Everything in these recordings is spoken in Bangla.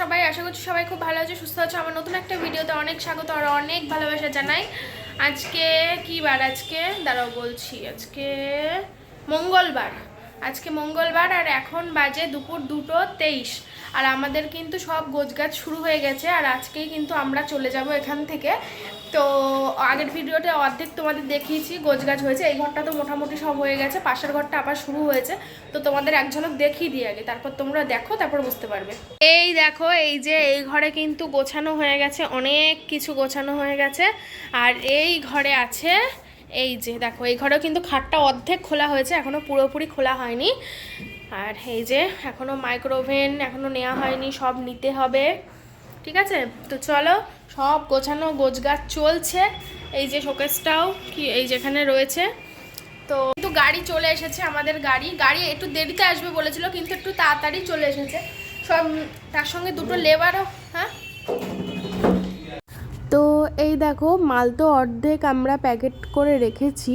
সবাই, আশা করছি সবাই খুব ভালো আছো, সুস্থ আছো। আমার নতুন একটা ভিডিওতে অনেক স্বাগত, আর অনেক ভালোবাসা জানাই। আজকে কি বার আজকে? দাঁড়াও বলছি, আজকে মঙ্গলবার। আজকে মঙ্গলবার আর এখন বাজে দুপুর দুটো তেইশ। আর আমাদের কিন্তু সব গোছগাছ শুরু হয়ে গেছে, আর আজকেই কিন্তু আমরা চলে যাব এখান থেকে। তো আগের ভিডিওতে অর্ধেক তোমাদের দেখিয়েছি গোছগাছ হয়েছে, এই ঘরটা তো মোটামুটি সব হয়ে গেছে, পাশের ঘরটা আবার শুরু হয়েছে, তো তোমাদের এক ঝলক দেখিয়ে দিই আগে, তারপর তোমরা দেখো, তারপর বুঝতে পারবে। এই দেখো, এই যে এই ঘরে কিন্তু গোছানো হয়ে গেছে, অনেক কিছু গোছানো হয়ে গেছে, আর এই ঘরে আছে, এই যে দেখো, এই ঘরেও কিন্তু খাটটা অর্ধেক খোলা হয়েছে এখনও পুরোপুরি খোলা হয়নি, আর এই যে এখনও মাইক্রোওভেন এখনও নেওয়া হয়নি, সব নিতে হবে। ঠিক আছে? তো চলো, সব গোছানো গোছগাছ চলছে। এই যে শোকেসটাও কি, এই যেখানে রয়েছে। তো কিন্তু গাড়ি চলে এসেছে আমাদের গাড়ি। গাড়ি একটু দেরিতে আসবে বলেছিল, কিন্তু একটু তাড়াতাড়ি চলে এসেছে। সব, তার সঙ্গে দুটো লেবারও হ্যাঁ? তো এই দেখো, মাল তো অর্ধেক আমরা প্যাকেট করে রেখেছি,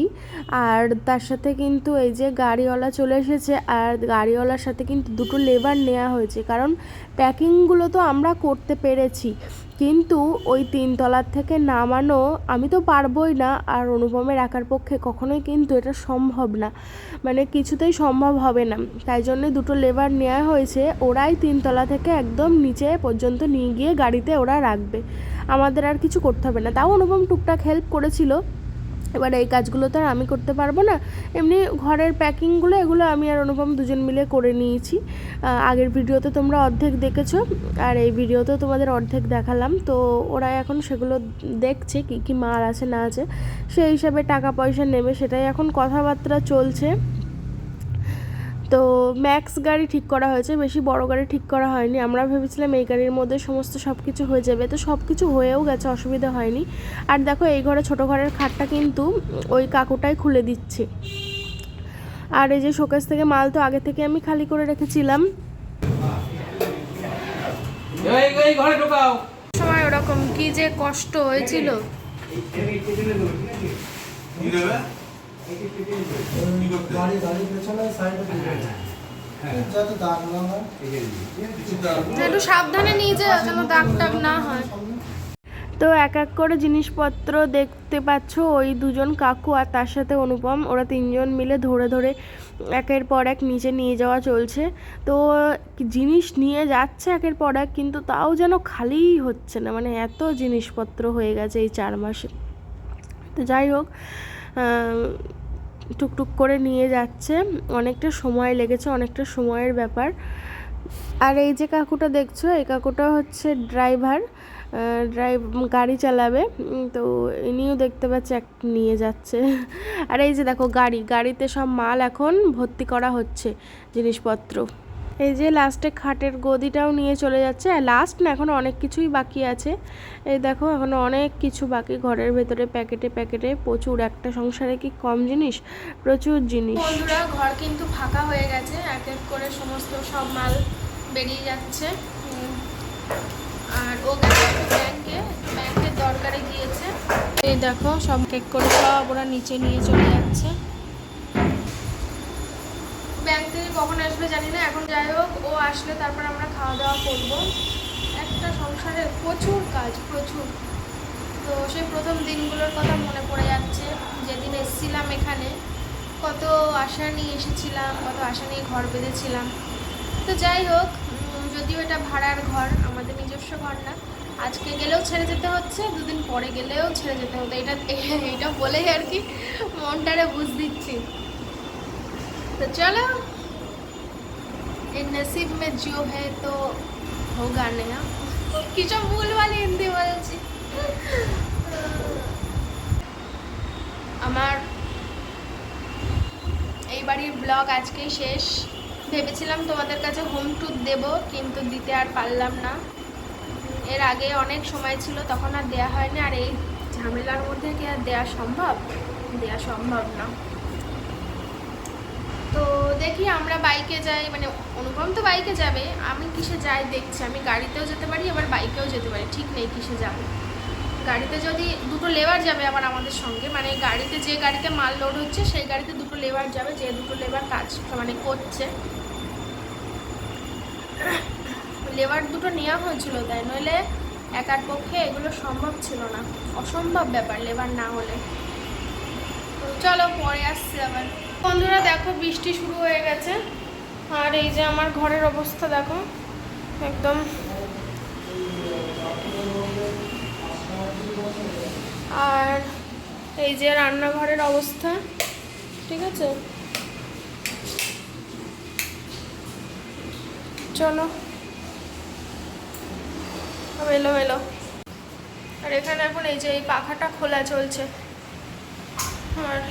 আর তার সাথে কিন্তু এই যে গাড়িওয়ালা চলে এসেছে, আর গাড়িওয়ালার সাথে কিন্তু দুটো লেবার নেওয়া হয়েছে, কারণ প্যাকিংগুলো তো আমরা করতে পেরেছি, কিন্তু ওই তিনতলার থেকে নামানো আমি তো পারবোই না, আর অনুপমের একার পক্ষে কখনোই কিন্তু এটা সম্ভব না মানে কিছুতেই সম্ভব হবে না, তাই জন্য দুটো লেবার নেওয়া হয়েছে, ওরাই তিনতলা থেকে একদম নিচে পর্যন্ত নিয়ে গিয়ে গাড়িতে ওরা রাখবে। আমাদের আর কিছু করতে হবে না। তাও অনুপম টুকটাক হেল্প করেছিল। এবার এই কাজগুলো তো আর আমি করতে পারব না। এমনি ঘরের প্যাকিংগুলো এগুলো আমি আর অনুপম দুজন মিলে করে নিয়েছি। আগের ভিডিওতে তোমরা অর্ধেক দেখেছ, আর এই ভিডিওতেও তোমাদের অর্ধেক দেখালাম। তো ওরা এখন সেগুলো দেখছে কি কি মাল আছে না আছে। সেই হিসাবে টাকা পয়সা নেবে, সেটাই এখন কথাবার্তা চলছে। তো ম্যাক্স গাড়ি ঠিক করা হয়েছে বেশি বড় গাড়ি ঠিক করা হয়নি। আমরা ভেবেছিলাম এই গাড়ির মধ্যে সমস্ত সব কিছু হয়ে যাবে। তো সব কিছু হয়েও গেছে অসুবিধা হয়নি। আর দেখো এই ঘরে ছোট ঘরের খাটটা কিন্তু ওই কাকুটাই খুলে দিচ্ছে। আর এই যে শোকেস থেকে মাল তো আগে থেকে আমি খালি করে রেখেছিলাম। এই এই ঘরে ঢোকাও। সময় ওরকম কি যে কষ্ট হয়েছিল। একটু সাবধানে না হয়। তো এক এক করে জিনিসপত্র দেখতে পাচ্ছ, ওই দুজন কাকু আর তার সাথে অনুপম, ওরা তিনজন মিলে ধরে ধরে একের পর এক নিচে নিয়ে যাওয়া চলছে। তো জিনিস নিয়ে যাচ্ছে একের পর এক, কিন্তু তাও যেন খালিই হচ্ছে না মানে এত জিনিসপত্র হয়ে গেছে এই চার মাসে। তো যাই হোক টুকটুক করে নিয়ে যাচ্ছে। অনেকটা সময় লেগেছে, অনেকটা সময়ের ব্যাপার। আর এই যে কাকুটা দেখছ, এই কাকুটা হচ্ছে ড্রাইভার। ড্রাইভ, গাড়ি চালাবে। তো ইনিও দেখতে পাচ্ছে এক, নিয়ে যাচ্ছে। আর এই যে দেখো গাড়ি, গাড়িতে সব মাল এখন ভর্তি করা হচ্ছে, জিনিসপত্র। এই যে লাস্টে খাটের গদিটাও নিয়ে চলে যাচ্ছে লাস্ট না এখন অনেক কিছুই বাকি আছে। এই দেখো, এখন অনেক কিছু বাকি। ঘরের ভেতরে প্যাকেটে প্যাকেটে প্রচুর, একটা সংসারে কি কম জিনিস? প্রচুর জিনিস। বন্ধুরা, ঘর কিন্তু ফাঁকা হয়ে গেছে, এক এক করে সমস্ত সব মাল বেরিয়ে যাচ্ছে। আর ও ব্যাংকে, ব্যাংকের দরকারে গিয়েছে। এই দেখো, সব কেক করে সব ওরা নিচে নিয়ে চলে যাচ্ছে ব্যাংক থেকে কখন আসবে জানি না, এখন যাই হোক, ও আসলে তারপর আমরা খাওয়া দাওয়া করব। একটা সংসারে প্রচুর কাজ, প্রচুর। তো সেই প্রথম দিনগুলোর কথা মনে পড়ে যাচ্ছে, যেদিন এসেছিলাম এখানে, কত আশা নিয়ে এসেছিলাম, কত আশা নিয়ে ঘর বেঁধেছিলাম। তো যাই হোক যদিও এটা ভাড়ার ঘর, আমাদের নিজস্ব ঘর না, আজকে গেলেও ছেড়ে যেতে হচ্ছে, দুদিন পরে গেলেও ছেড়ে যেতে হতো। এটা এটা বলেই আর কি মনটারে বুঝ দিচ্ছি। তো চলো নসিব মে জিও হে তো হোগা নেহা কিছু ভুল বলে হিন্দি বলছি আমার এই বাড়ির ব্লগ আজকেই শেষ। ভেবেছিলাম তোমাদের কাছে হোম ট্যুর দেব, কিন্তু দিতে আর পারলাম না। এর আগে অনেক সময় ছিল, তখন আর দেয়া হয়নি। আর এই ঝামেলার মধ্যে কি আর দেওয়া সম্ভব? দেয়া সম্ভব না। দেখি আমরা বাইকে যাই মানে অনুপম তো বাইকে যাবে, আমি কিসে যাই দেখছি, আমি গাড়িতেও যেতে পারি, আবার বাইকেও যেতে পারি, ঠিক নেই কিসে যাব। গাড়িতে যদি দুটো লেবার যাবে আবার আমাদের সঙ্গে মানে গাড়িতে যে গাড়িতে মাল লোড হচ্ছে, সেই গাড়িতে দুটো লেবার যাবে, যে দুটো লেবার কাজ মানে করছে। লেবার দুটো নেওয়া হয়েছিল তাই, নইলে একার পক্ষে এগুলো সম্ভব ছিল না। অসম্ভব ব্যাপার লেবার না হলে। চলো পরে আসছি আবার। বন্ধুরা, দেখো বৃষ্টি শুরু হয়ে গেছে। আর এই যে আমার ঘরের অবস্থা, দেখো। একদম। আর এই যে রান্নাঘরের অবস্থা, ঠিক আছে? চলো। এলো এলো। আর এখানে এখন এই যে এই পাখাটা খোলা চলছে। আর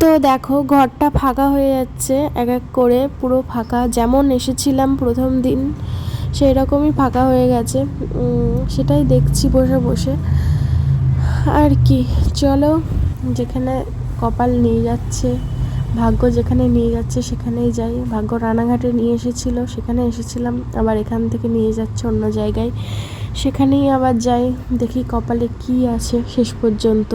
তো দেখো, ঘরটা ফাঁকা হয়ে যাচ্ছে, এক এক করে পুরো ফাঁকা। যেমন এসেছিলাম প্রথম দিন সেই রকমই ফাঁকা হয়ে গেছে। সেটাই দেখছি বসে বসে। আর কি, চলো, যেখানে কপাল নিয়ে যাচ্ছে, ভাগ্য যেখানে নিয়ে যাচ্ছে সেখানেই যাই। ভাগ্য রানাঘাটে নিয়ে এসেছিল, সেখানে এসেছিলাম। আবার এখান থেকে নিয়ে যাচ্ছে অন্য জায়গায়। সেখানেই আবার যাই, দেখি কপালে কি আছে শেষ পর্যন্ত।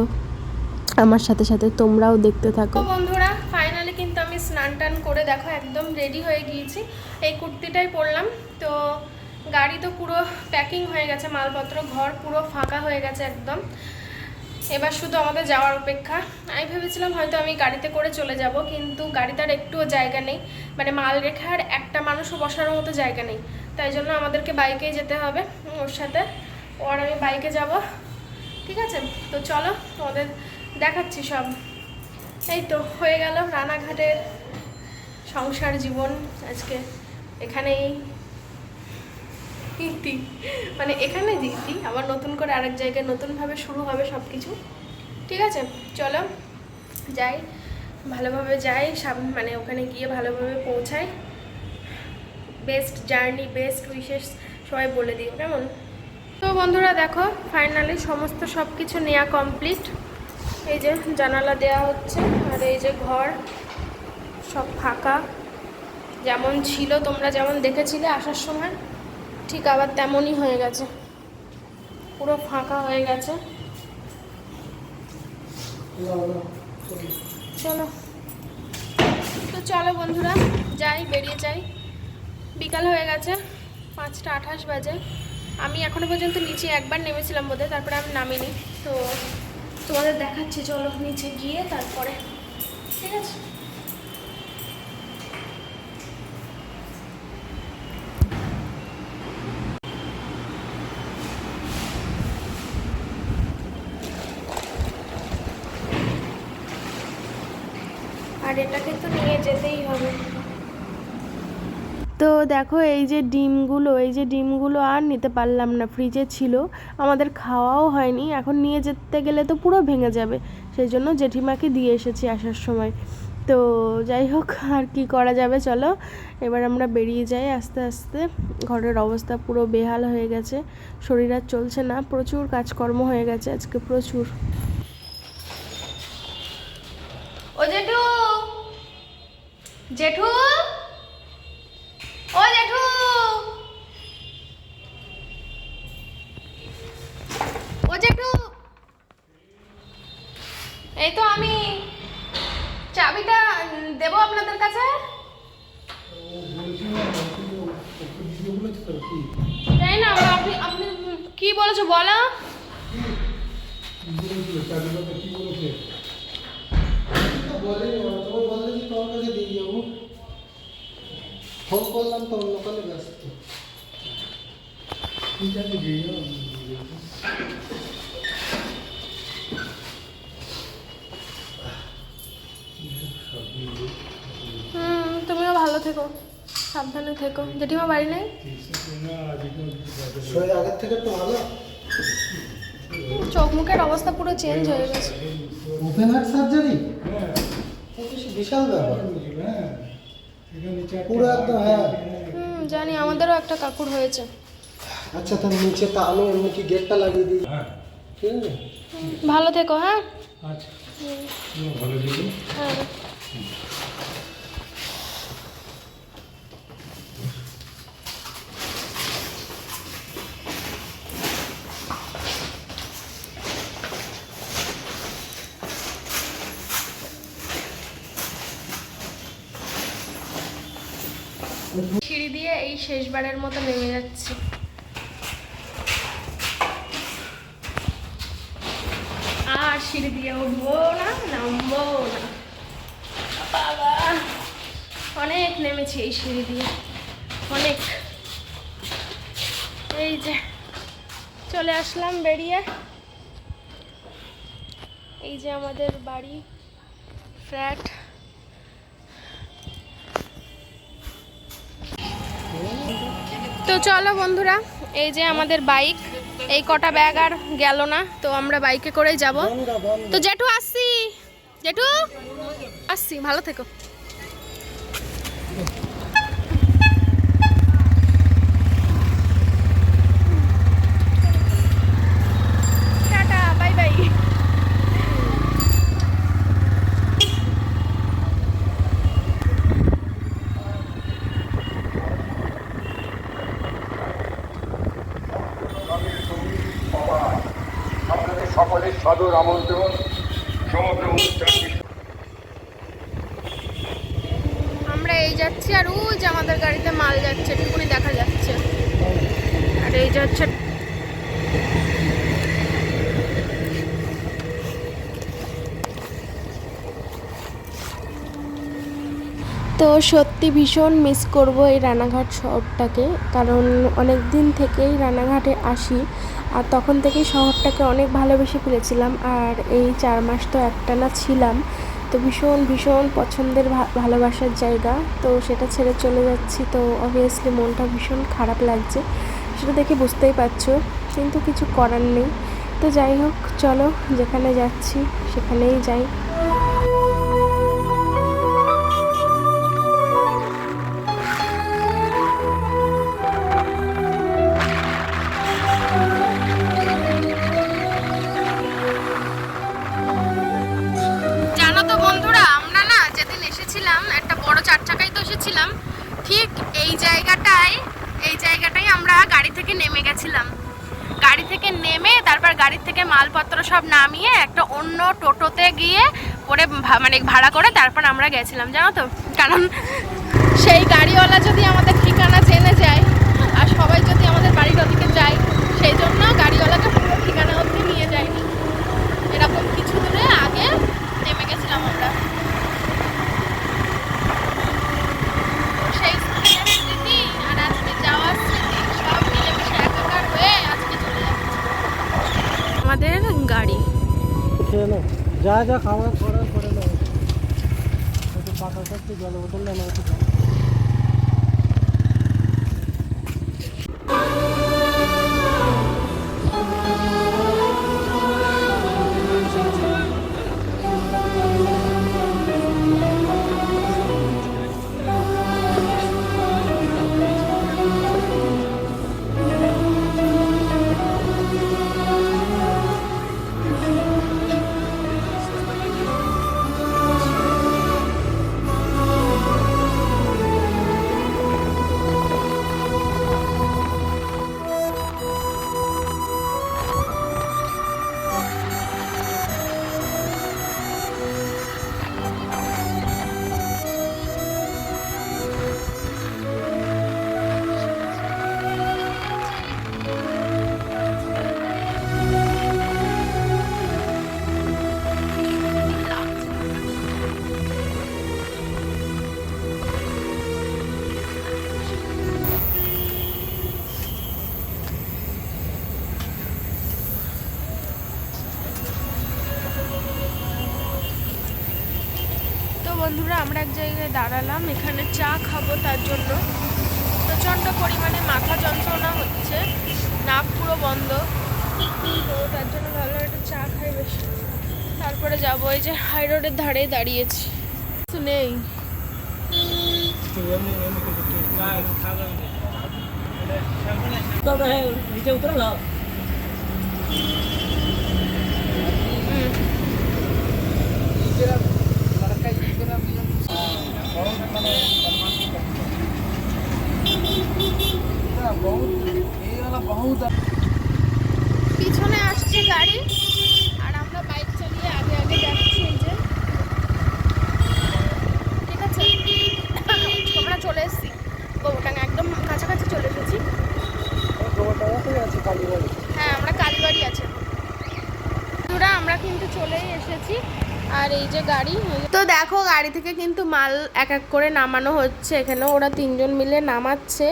আমার সাথে সাথে তোমরাও দেখতে থাকো। বন্ধুরা ফাইনালি কিন্তু আমি স্নান টান করে দেখো একদম রেডি হয়ে গিয়েছি। এই কুর্তিটাই পরলাম। তো গাড়ি তো পুরো প্যাকিং হয়ে গেছে, মালপত্র, ঘর পুরো ফাঁকা হয়ে গেছে একদম। এবার শুধু আমাদের যাওয়ার অপেক্ষা। আমি ভেবেছিলাম হয়তো আমি গাড়িতে করে চলে যাব, কিন্তু গাড়িতে আর একটুও জায়গা নেই। মানে মাল রেখার একটা মানুষও বসার মতো জায়গা নেই। তাই জন্য আমাদেরকে বাইকেই যেতে হবে ওর সাথে। ওর আমি বাইকে যাব। ঠিক আছে? তো চলো, তোমাদের দেখাচ্ছি সব। এই তো, হয়ে গেল রানাঘাটের সংসার জীবন আজকে। এখানেই ইতি মানে এখানে দিতি আবার নতুন করে আরেক জায়গায় নতুনভাবে শুরু হবে সব কিছু ঠিক আছে? চলো, যাই। ভালোভাবে যাই মানে ওখানে গিয়ে ভালোভাবে পৌঁছাই। বেস্ট জার্নি বেস্ট উইশেস সবাই বলে দিও, কেমন? তো বন্ধুরা দেখো ফাইনালি সমস্ত সব কিছু নেওয়া কমপ্লিট এই যে জানালা দেওয়া হচ্ছে, আর এই যে ঘর, সব ফাঁকা। যেমন ছিল, তোমরা যেমন দেখেছিলে আসার সময়, ঠিক আবার তেমনই হয়ে গেছে। পুরো ফাঁকা হয়ে গেছে। চলো। তো চলো বন্ধুরা, যাই, বেরিয়ে যাই। বিকাল হয়ে গেছে, পাঁচটা আঠাশ বাজে। আমি এখনও পর্যন্ত নিচে একবার নেমেছিলাম বোধহয়, তারপরে আমি নামিনি। তো তোমাদের দেখাচ্ছি চলো নিচে গিয়ে তারপরে। ঠিক আছে? আর এটাকে তো নিয়ে যেতেই হবে। তো দেখো, এই যে ডিমগুলো, এই যে ডিমগুলো আর নিতে পারলাম না, ফ্রিজে ছিল, আমাদের খাওয়াও হয়নি, এখন নিয়ে যেতে গেলে তো পুরো ভেঙে যাবে, সেই জন্য জেঠিমাকে দিয়ে এসেছি আসার সময়। তো যাই হোক, আর কি করা যাবে চলো, এবার আমরা বেরিয়ে যাই আস্তে আস্তে, ঘরের অবস্থা পুরো বেহাল হয়ে গেছে, শরীর আর চলছে না, প্রচুর কাজকর্ম হয়ে গেছে আজকে প্রচুর। ও জেঠু! জেঠু! ও জেঠু। ও জেঠু। এই তো আমি চাবিটা দেবো আপনাদের কাছে। তাই না আপনি আপনি কি বলেছ বলো। ফোন করলাম তো অন্য কালে ব্যস্ত। ঠিক আছে তুমিও ভালো থেকো সাবধানে থেকো। জেঠিমা বাড়ি নেই? শরীর আগের থেকে একটু ভালো। চোখ মুখের অবস্থা পুরো চেঞ্জ হয়ে গেছে। ওপেন হার্ট সার্জারি বিশাল ব্যাপার। পুরো একদম হ্যাঁ। হুম জানি আমাদেরও একটা কাকুর হয়েছে। আচ্ছা তাহলে নিচে তা আমি এমনি কি গেটটা লাগিয়ে দিই? ঠিক আছে। ভালো থেকো হ্যাঁ? আচ্ছা। ভালো থেকো। হ্যাঁ। সিঁড়ি দিয়ে এই শেষবারের মতো নেমে যাচ্ছি। আর সিঁড়ি দিয়ে উঠবো না, নামবো না। বাবা, অনেক নেমেছি এই সিঁড়ি দিয়ে, অনেক। এই যে, চলে আসলাম বেরিয়ে। এই যে আমাদের বাড়ি, ফ্ল্যাট। তো চলো বন্ধুরা, এই যে আমাদের বাইক, এই কটা ব্যাগ আর গেল না, তো আমরা বাইকে করেই যাব। তো জেঠু, আসছি। জেঠু? আসছি, ভালো থেকো। এই যাচ্ছি আর ওই যে আমাদের গাড়িতে মাল যাচ্ছে এটুকুনি দেখা যাচ্ছে। আর এই যাচ্ছে তো সত্যি ভীষণ মিস করব এই রানাঘাট শহরটাকে, কারণ অনেক দিন থেকেই রানাঘাটে আসি, আর তখন থেকেই শহরটাকে অনেক ভালোবেসে ফেলেছিলাম, আর এই চার মাস তো একটানা ছিলাম। তো ভীষণ ভীষণ পছন্দের ভালোবাসার জায়গা। তো সেটা ছেড়ে চলে যাচ্ছি। তো অবভিয়াসলি মনটা ভীষণ খারাপ লাগছে। সেটা দেখে বুঝতেই পারছ। কিন্তু কিছু করার নেই। তো যাই হোক, চলো যেখানে যাচ্ছি সেখানেই যাই। এসেছিলাম ঠিক এই জায়গাটায়, এই জায়গাটাই আমরা গাড়ি থেকে নেমে গেছিলাম। গাড়ি থেকে নেমে তারপর গাড়ি থেকে মালপত্র সব নামিয়ে একটা অন্য টোটোতে গিয়ে করে মানে ভাড়া করে তারপর আমরা গেছিলাম, জানো তো? কারণ সেই গাড়িওয়ালা যদি আমাদের ঠিকানা জেনে যায় আর সবাই যদি আমাদের বাড়ির ওদিকে যায় সেই জন্য গাড়িওয়ালাকে পুরো ঠিকানা অবধি নিয়ে যায়নি এরকম কিছু দূরে আগে নেমে গেছিলাম আমরা সেই স্কুলের স্মৃতি আর আজকে যাওয়ার স্মৃতি সব মিলেমিশে একাকার হয়ে আজকে চলে যাচ্ছে আমাদের গাড়ি খেয়ে নাও যা যা খাওয়া বন্ধুরা, আমরা এক জায়গায় দাঁড়ালাম, এখানে চা খাব তার জন্য। প্রচণ্ড পরিমাণে মাথা যন্ত্রণা হচ্ছে, নাক পুরো বন্ধ। তো তার জন্য ভালো একটা চা খাই বেশি। তারপরে যাব, এই যে হাই রোডের ধারে দাঁড়িয়েছি। কিছু নেই। হুম। পিছনে আসছে গাড়ি আর আমরা বাইক চালিয়ে আগে আগে যাচ্ছি এই যে ঠিক আছে আমরা চলে এসেছি আর এই যে গাড়ি তো দেখো গাড়ি থেকে কিন্তু মাল এক এক করে নামানো হচ্ছে। এখানে ওরা তিনজন মিলে নামাচ্ছে।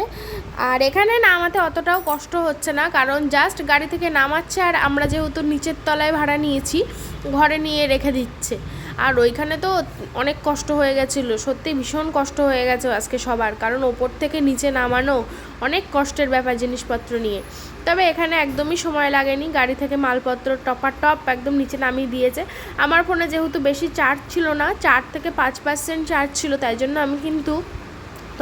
আর এখানে নামাতে অতটাও কষ্ট হচ্ছে না, কারণ জাস্ট গাড়ি থেকে নামাচ্ছে আর আমরা যেহেতু নিচের তলায় ভাড়া নিয়েছি, ঘরে নিয়ে রেখে দিচ্ছে। আর ওইখানে তো অনেক কষ্ট হয়ে গেছিল। সত্যি ভীষণ কষ্ট হয়ে গেছে আজকে সবার, কারণ ওপর থেকে নিচে নামানো অনেক কষ্টের ব্যাপার জিনিসপত্র নিয়ে। তবে এখানে একদমই সময় লাগেনি, গাড়ি থেকে মালপত্র টপার টপ একদম নিচে নামিয়ে দিয়েছে। আমার ফোনে যেহেতু বেশি চার্জ ছিল না, চার থেকে পাঁচ পার্সেন্ট চার্জ ছিল, তাই জন্য আমি কিন্তু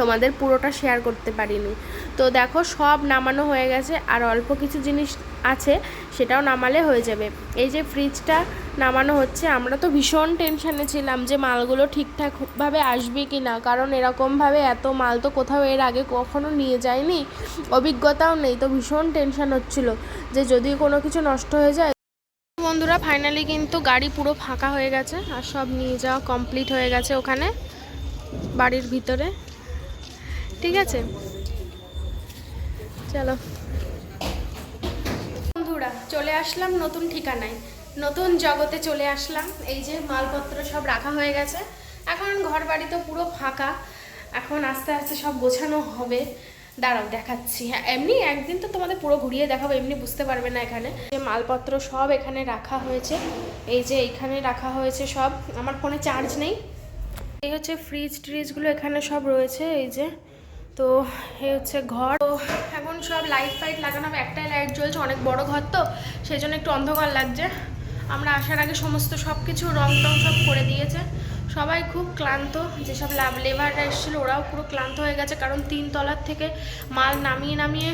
তোমাদের পুরোটা শেয়ার করতে পারিনি। তো দেখো, সব নামানো হয়ে গেছে আর অল্প কিছু জিনিস আছে, সেটাও নামালে হয়ে যাবে। এই যে ফ্রিজটা নামানো হচ্ছে, আমরা তো ভীষণ টেনশানে ছিলাম যে মালগুলো ঠিকঠাকভাবে আসবে কি না কারণ এরকমভাবে এত মাল তো কোথাও এর আগে কখনো নিয়ে যায়নি। অভিজ্ঞতাও নেই, তো ভীষণ টেনশান হচ্ছিল যে যদি কোনো কিছু নষ্ট হয়ে যায়। বন্ধুরা ফাইনালি কিন্তু গাড়ি পুরো ফাঁকা হয়ে গেছে আর সব নিয়ে যাওয়া কমপ্লিট হয়ে গেছে ওখানে, বাড়ির ভিতরে। ঠিক আছে? চলো। বন্ধুরা, চলে আসলাম নতুন ঠিকানায়। নতুন জগতে চলে আসলাম। এই যে মালপত্র সব রাখা হয়ে গেছে। এখন ঘর বাড়ি তো পুরো ফাঁকা। এখন আস্তে আস্তে সব গোছানো হবে। দাঁড়াও, দেখাচ্ছি। হ্যাঁ এমনি একদিন তো তোমাদের পুরো ঘুরিয়ে দেখাবো, এমনি বুঝতে পারবে না এখানে। যে মালপত্র সব এখানে রাখা হয়েছে। এই যে এইখানে রাখা হয়েছে সব। আমার ফোনে চার্জ নেই। এই হচ্ছে ফ্রিজ ট্রিজগুলো এখানে সব রয়েছে। এই যে তো এই হচ্ছে ঘর। তো এখন সব লাইট ফাইট লাগানো একটাই লাইট জ্বলছে, অনেক বড় ঘর তো সেই জন্য একটু অন্ধকার লাগছে। আমরা আসার আগে সমস্ত সব কিছু রং টং সব করে দিয়েছে। সবাই খুব ক্লান্ত, যেসব লাভ লেবাররা এসেছিল, ওরাও পুরো ক্লান্ত হয়ে গেছে, কারণ তিন তলার থেকে মাল নামিয়ে নামিয়ে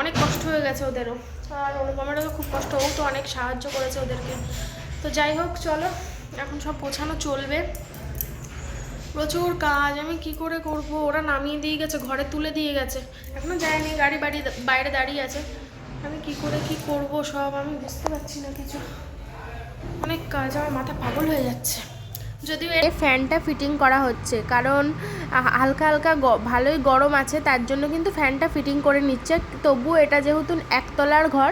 অনেক কষ্ট হয়ে গেছে ওদেরও। আর অনুপমারও খুব কষ্ট, ও তো অনেক সাহায্য করেছে ওদেরকে। তো যাই হোক, চলো, এখন সব গোছানো চলবে। প্রচুর কাজ, আমি কি করে করব? ওরা নামিয়ে দিয়ে গেছে, ঘরে তুলে দিয়ে গেছে। এখনও যায়নি, গাড়ি বাড়ি বাইরে দাঁড়িয়ে আছে। আমি কি করে কি করব সব, আমি বুঝতে পারছি না কিছু। অনেক কাজ, আমার মাথা পাগল হয়ে যাচ্ছে। যদিও এই ফ্যানটা ফিটিং করা হচ্ছে, কারণ হালকা হালকা ভালোই গরম আছে, তার জন্য কিন্তু ফ্যানটা ফিটিং করে নিচ্ছে। তবুও এটা যেহেতু একতলার ঘর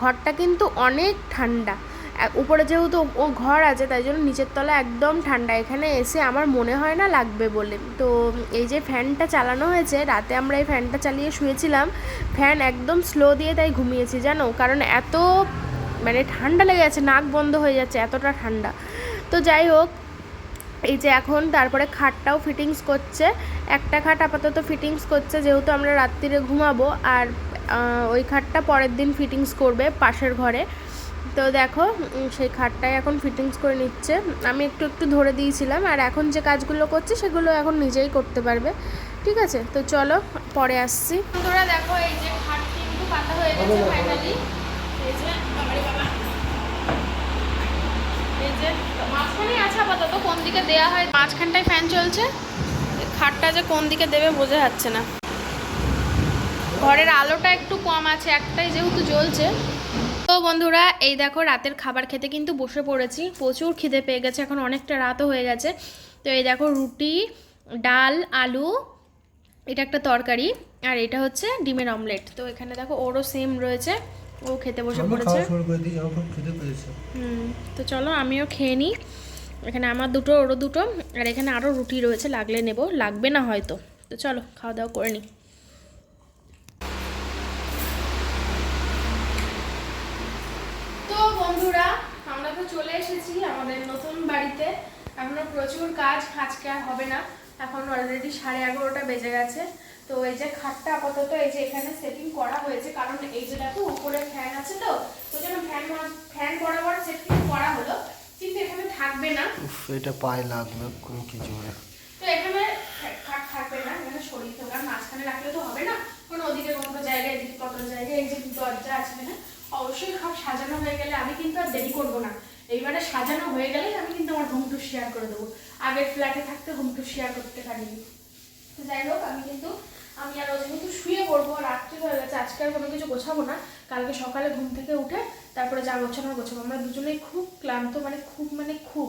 ঘরটা কিন্তু অনেক ঠান্ডা। উপরে যেহেতু ও ঘর আছে, তাই জন্য নিচের তলা একদম ঠান্ডা। এখানে এসে আমার মনে হয় না লাগবে বলে। তো এই যে ফ্যানটা চালানো হয়েছে, রাতে আমরা এই ফ্যানটা চালিয়ে শুয়েছিলাম। ফ্যান একদম স্লো দিয়ে তাই ঘুমিয়েছি, জানো? কারণ এত মানে ঠান্ডা লেগে যাচ্ছে নাক বন্ধ হয়ে যাচ্ছে, এতটা ঠান্ডা। তো যাই হোক, এই যে এখন তারপরে খাটটাও ফিটিংস করছে। একটা খাট আপাতত ফিটিংস করছে, যেহেতু আমরা রাত্রিরে ঘুমাবো। আর ওই খাটটা পরের দিন ফিটিংস করবে পাশের ঘরে। তো দেখো সেই খাটটাই এখন ফিটিংস করে নিচ্ছে। আমি একটু একটু ধরে দিয়েছিলাম, আর এখন যে কাজগুলো করছে, সেগুলো এখন নিজেই করতে পারবে। ঠিক আছে? তো চলো, পরে আসছি। তোরা দেখো, এই যে খাট কিন্তু পাতা হয়ে গেছে ফাইনালি আছে আপাতত, কোন দিকে হয়, মাঝখানটায় ফ্যান চলছে। খাটটা যে কোন দিকে দেবে বোঝা যাচ্ছে না। ঘরের আলোটা একটু কম আছে, একটাই যেহেতু জ্বলছে। তো বন্ধুরা এই দেখো রাতের খাবার খেতে কিন্তু বসে পড়েছি। প্রচুর খিদে পেয়ে গেছে এখন অনেকটা রাতও হয়ে গেছে। তো এই দেখো রুটি ডাল আলু এটা একটা তরকারি আর এটা হচ্ছে ডিমের অমলেট। তো এখানে দেখো ওরও সেম রয়েছে ও খেতে বসে পড়েছে। হুম তো চলো আমিও খেয়ে নিই। এখানে আমার দুটো ওরও দুটো আর এখানে আরও রুটি রয়েছে লাগলে নেব লাগবে না হয়তো। তো চলো খাওয়া দাওয়া করে নিই তো বন্ধুরা আমরা তো চলে এসেছি আমাদের নতুন বাড়িতে। এখনও প্রচুর কাজ আজকে আর হবে না। এখন অলরেডি সাড়ে এগারোটা বেজে গেছে। তো এই যে খাটটা আপাতত এই যে এখানে সেটিং করা হয়েছে কারণ এই যে দেখো উপরে ফ্যান আছে তো ওই জন্য ফ্যান ফ্যান বরাবর সেটিং করা হলো। কিন্তু এখানে থাকবে না। এটা পায়ে লাগবে কোনো কিছু হবে তো এখানে খাট থাকবে না এখানে শরীর থাকবে আর মাঝখানে রাখলে তো হবে না। কোনো ওদিকে কত জায়গায় এদিকে কত জায়গায় এই যে দরজা আছে না অবশ্যই খাট সাজানো হয়ে গেলে আমি কিন্তু আর দেরি করব না। এইবারে সাজানো হয়ে গেলেই আমি কিন্তু আমার হোম টুর শেয়ার করে দেবো। আগের ফ্ল্যাটে থাকতে হোম টুর শেয়ার করতে পারিনি তো যাই হোক আমি কিন্তু আমি আর যেহেতু শুয়ে পড়ব রাত্রি হয়ে গেছে আজকে আর কোনো কিছু গোছাবো না। কালকে সকালে ঘুম থেকে উঠে তারপরে যা গোছানো গোছাবো। আমরা দুজনেই খুব ক্লান্ত মানে খুব মানে খুব।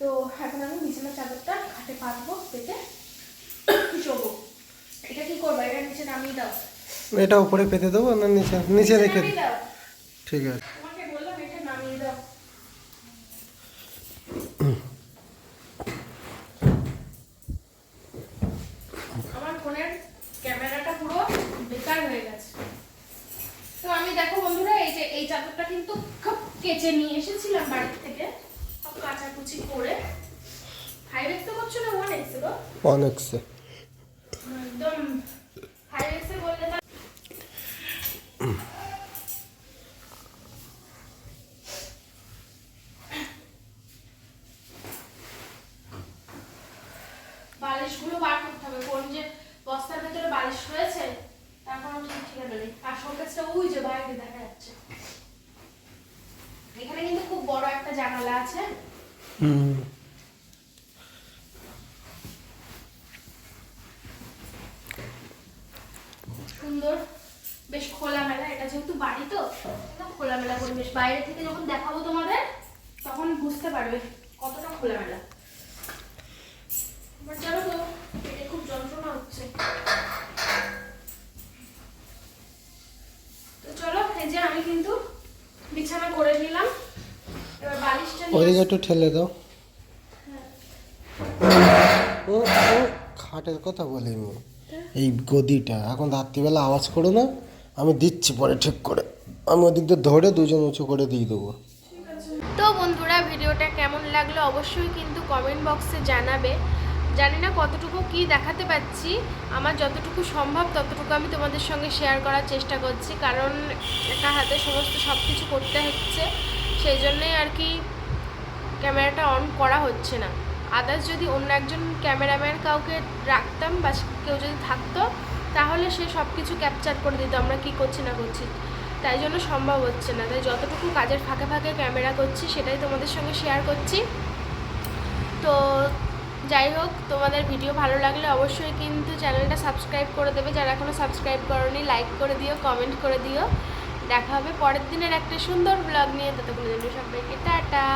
তো এখন আমি বিছানার চাদরটা খাটে পাতবো পেতে শোবো। এটা কি করব? এটা নিচে নামিয়ে দাও। এটা উপরে পেতে দেবো না নিচে? নিচে রেখে ঠিক আছে তোমাকে বললাম এটা নামিয়ে দাও বেকার হয়ে গেছে তো আমি দেখো বন্ধুরা এই যে এই চাদরটা কিন্তু কেচে নিয়ে এসেছিলাম বাড়ি থেকে। সব কাচাকুচি করে। হাই তো করছ না ওয়ান এক্স ওয়ান সে একদম হাই এক্সে বললে না বালিশগুলো বার করতে হবে কোন যে বস্তার ভেতরে বালিশ রয়েছে তার কোনো ঠিক ঠিকানা নেই আর শোকেসটা ওই যে বাইরে দেখা যাচ্ছে এখানে কিন্তু খুব বড় একটা জানালা আছে হুম সুন্দর বেশ খোলামেলা। এটা যেহেতু বাড়ি তো একদম খোলামেলা পরিবেশ। বাইরে থেকে যখন দেখাবো তোমাদের তখন বুঝতে পারবে কতটা খোলামেলা। আমার জানো তো পেটে খুব যন্ত্রণা হচ্ছে। তো চলো এই যে আমি কিন্তু বিছানা করে নিলাম। এবার বালিশটা ওইদিকে একটু ঠেলে দাও। ও ও খাটের কথা বলিনি। এই গদিটা। এখন রাত্রিবেলা আওয়াজ করো না, আমি দিচ্ছি পরে ঠিক করে। আমি ওদিক দিয়ে ধরে দুজন উঁচু করে দিয়ে দেবো। তো বন্ধুরা, ভিডিওটা কেমন লাগল অবশ্যই কিন্তু কমেন্ট বক্সে জানাবে। জানি না কতটুকু কি দেখাতে পাচ্ছি। আমার যতটুকু সম্ভব ততটুকু আমি তোমাদের সঙ্গে শেয়ার করার চেষ্টা করছি। কারণ একা হাতে সমস্ত সব কিছু করতে হচ্ছে। সেই জন্যই আর কি ক্যামেরাটা অন করা হচ্ছে না। আদার্স যদি অন্য একজন ক্যামেরাম্যান কাউকে রাখতাম বা কেউ যদি থাকতো, তাহলে সে সব কিছু ক্যাপচার করে দিত, আমরা কি করছি না করছি। তাই জন্য সম্ভব হচ্ছে না। তাই যতটুকু কাজের ফাঁকে ফাঁকে ক্যামেরা করছি, সেটাই তোমাদের সঙ্গে শেয়ার করছি। তো যাই হোক, তোমাদের ভিডিও ভালো লাগলে অবশ্যই কিন্তু চ্যানেলটা সাবস্ক্রাইব করে দেবে। যারা এখনও সাবস্ক্রাইব করনি লাইক করে দিও কমেন্ট করে দিও। দেখা হবে পরের দিনের একটা সুন্দর ব্লগ নিয়ে। ততক্ষণের জন্য সবাইকে টাটা।